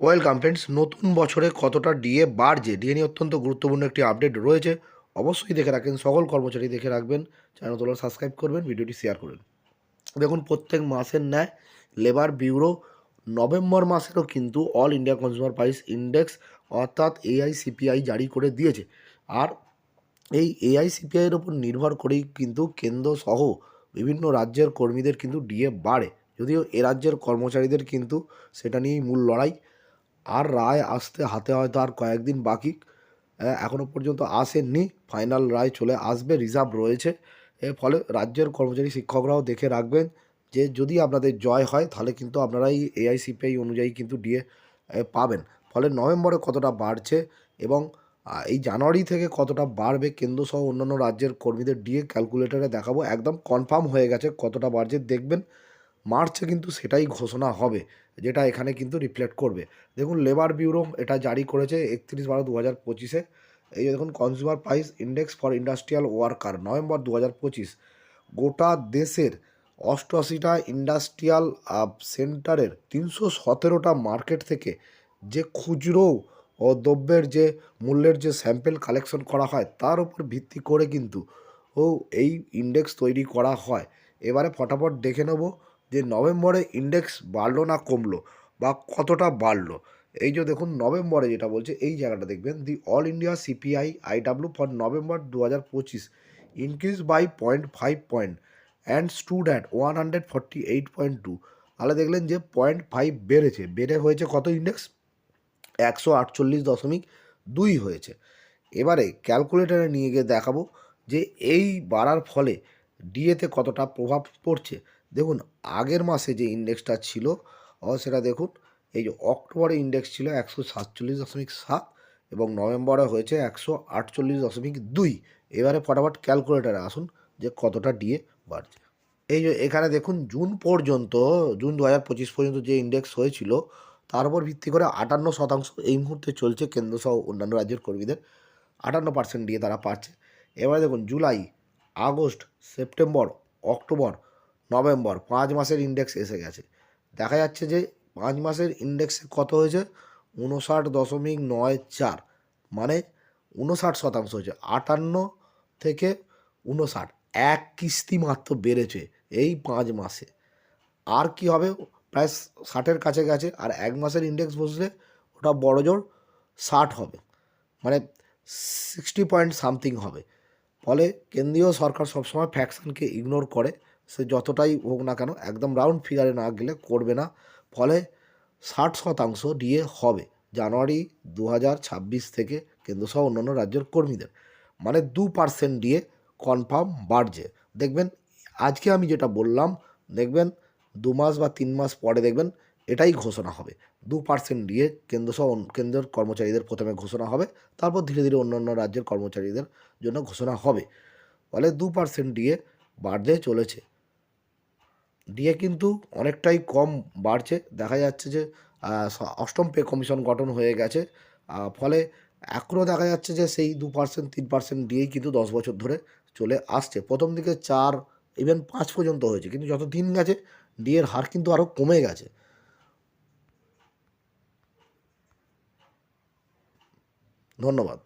Welcome friends নতুন বছরে কতটা ডিএ বাড়ছে ডিএ নিয়ে অত্যন্ত গুরুত্বপূর্ণ একটি আপডেট রয়েছে। অবশ্যই দেখে রাখেন, সকল কর্মচারী দেখে রাখবেন চ্যানেল তোলা সাবস্ক্রাইব করবেন, ভিডিওটি শেয়ার করবেন দেখুন, প্রত্যেক মাসের ন্যায় লেবার ব্যুরো নভেম্বর মাসেরও কিন্তু all India consumer price index অর্থাৎ এআইসিপিআই জারি করে দিয়েছে। আর এই এআইসিপিআইয়ের ওপর নির্ভর করেই কিন্তু কেন্দ্র সহ বিভিন্ন রাজ্যের কর্মীদের কিন্তু ডিএ বাড়ে। যদিও এ রাজ্যের কর্মচারীদের কিন্তু সেটা নিয়েই মূল লড়াই। আর রায় আসতে হাতে হয়তো আর কয়েকদিন বাকি এখনও পর্যন্ত আসেননি। ফাইনাল রায় চলে আসবে, রিজার্ভ রয়েছে। এর ফলে রাজ্যের কর্মচারী শিক্ষকরাও দেখে রাখবেন যে যদি আপনাদের জয় হয়, তাহলে কিন্তু আপনারা এই এআইসিপিআই অনুযায়ী কিন্তু ডিএ পাবেন। ফলে নভেম্বরে কতটা বাড়ছে এবং এই জানুয়ারি থেকে কতটা বাড়বে কেন্দ্র সহ অন্যান্য রাজ্যের কর্মীদের ডিএ ক্যালকুলেটরে দেখাবো। একদম কনফার্ম হয়ে গেছে কতটা বাড়ছে, দেখবেন। মার্চে কিন্তু সেটাই ঘোষণা হবে। যেটা এখানে কিন্তু রিফ্লেক্ট করবে। দেখুন লেবার ব্যুরো এটা জারি করেছে একত্রিশ বারো দু হাজার পঁচিশে। এই দেখুন consumer price index for industrial worker November দু হাজার পঁচিশ। গোটা দেশের অষ্টআশিটা ইন্ডাস্ট্রিয়াল সেন্টারের তিনশো সতেরোটা মার্কেট থেকে যে খুচরো ও দ্রব্যের যে মূল্যের যে স্যাম্পেল কালেকশন করা হয়, তার উপর ভিত্তি করে কিন্তু ও এই ইন্ডেক্স তৈরি করা হয়। এবারে ফটাফট দেখে নেব। যে নভেম্বরে ইন্ডেক্স বাড়লো না কমলো বা কতটা বাড়লো? এই যে দেখুন, নভেম্বরে যেটা বলছে, এই জায়গাটা দেখবেন the all India CPI IW for November দু হাজার পঁচিশ increase by point five point and stood at one hundred forty eight point two তাহলে দেখলেন যে পয়েন্ট ফাইভ বেড়েছে। বেড়ে হয়েছে কত ইন্ডেক্স একশো আটচল্লিশ দশমিক দুই হয়েছে। এবারে ক্যালকুলেটারে নিয়ে গিয়ে দেখাবো যে এই বাড়ার ফলে ডিএতে কতটা প্রভাব পড়ছে। দেখুন, আগের মাসে যে ইন্ডেক্সটা ছিল সেটা দেখুন, এই যে অক্টোবরে ইন্ডেক্স ছিল একশো সাতচল্লিশ দশমিক সাত এবং নভেম্বরে হয়েছে একশো আটচল্লিশ দশমিক দুই। এবারে ফটাফট ক্যালকুলেটারে আসুন যে কতটা ডিএ বাড়ছে। এই যে এখানে দেখুন, জুন পর্যন্ত, জুন দু হাজার পঁচিশ পর্যন্ত যে ইন্ডেক্স হয়েছিল, তার উপর ভিত্তি করে আটান্ন শতাংশ এই মুহূর্তে চলছে কেন্দ্র সহ অন্যান্য রাজ্যের কর্মীদের। আটান্ন পার্সেন্ট দিয়ে তারা পাচ্ছে। এবারে দেখুন, July, August, September, October November, পাঁচ মাসের ইন্ডেক্স এসে গেছে। দেখা যাচ্ছে যে পাঁচ মাসের ইন্ডেক্সে কত হয়েছে? উনষাট দশমিক নয় চার মানে উনষাট শতাংশ হয়েছে। আটান্ন থেকে উনষাট, এক কিস্তি মাত্র বেড়েছে এই পাঁচ মাসে। আর কি হবে? প্রায় ষাটের কাছে গেছে, আর এক মাসের ইন্ডেক্স বসলে ওটা বড় জোর ষাট হবে মানে সিক্সটি পয়েন্ট সামথিং হবে। ফলে কেন্দ্রীয় সরকার সবসময় ফ্যাকশনকে ইগনোর করে। সে যতটাই হোক না কেন একদম রাউন্ড ফিগারে না গেলে করবে না। ফলে ষাট শতাংশ ডিএ হবে জানুয়ারি দু হাজার ছাব্বিশ থেকে কেন্দ্রসহ অন্যান্য রাজ্যের কর্মীদের। মানে দু পার্সেন্ট ডিএ কনফার্ম বাড়ছে। দেখবেন, আজকে আমি যেটা বললাম, দেখবেন দু মাস বা তিন মাস পরে দেখবেন এটাই ঘোষণা হবে। দু পার্সেন্ট দিয়ে কেন্দ্র সহ অন্য- কেন্দ্রের কর্মচারীদের প্রথমে ঘোষণা হবে, তারপর ধীরে ধীরে অন্যান্য রাজ্যের কর্মচারীদের জন্য ঘোষণা হবে। ফলে দু পার্সেন্ট দিয়ে বাড়তে চলেছে। দিয়ে কিন্তু অনেকটাই কম বাড়ছে। দেখা যাচ্ছে যে অষ্টম পে কমিশন গঠন হয়ে গেছে। ফলে এখনও দেখা যাচ্ছে যে, সেই দু পার্সেন্ট তিন পার্সেন্ট দিয়েই কিন্তু দশ বছর ধরে চলে আসছে। প্রথম দিকে চার ইভেন পাঁচ পর্যন্ত হয়েছে। কিন্তু যত দিন গেছে ডিএর হার কিন্তু আরও কমে গেছে। ধন্যবাদ।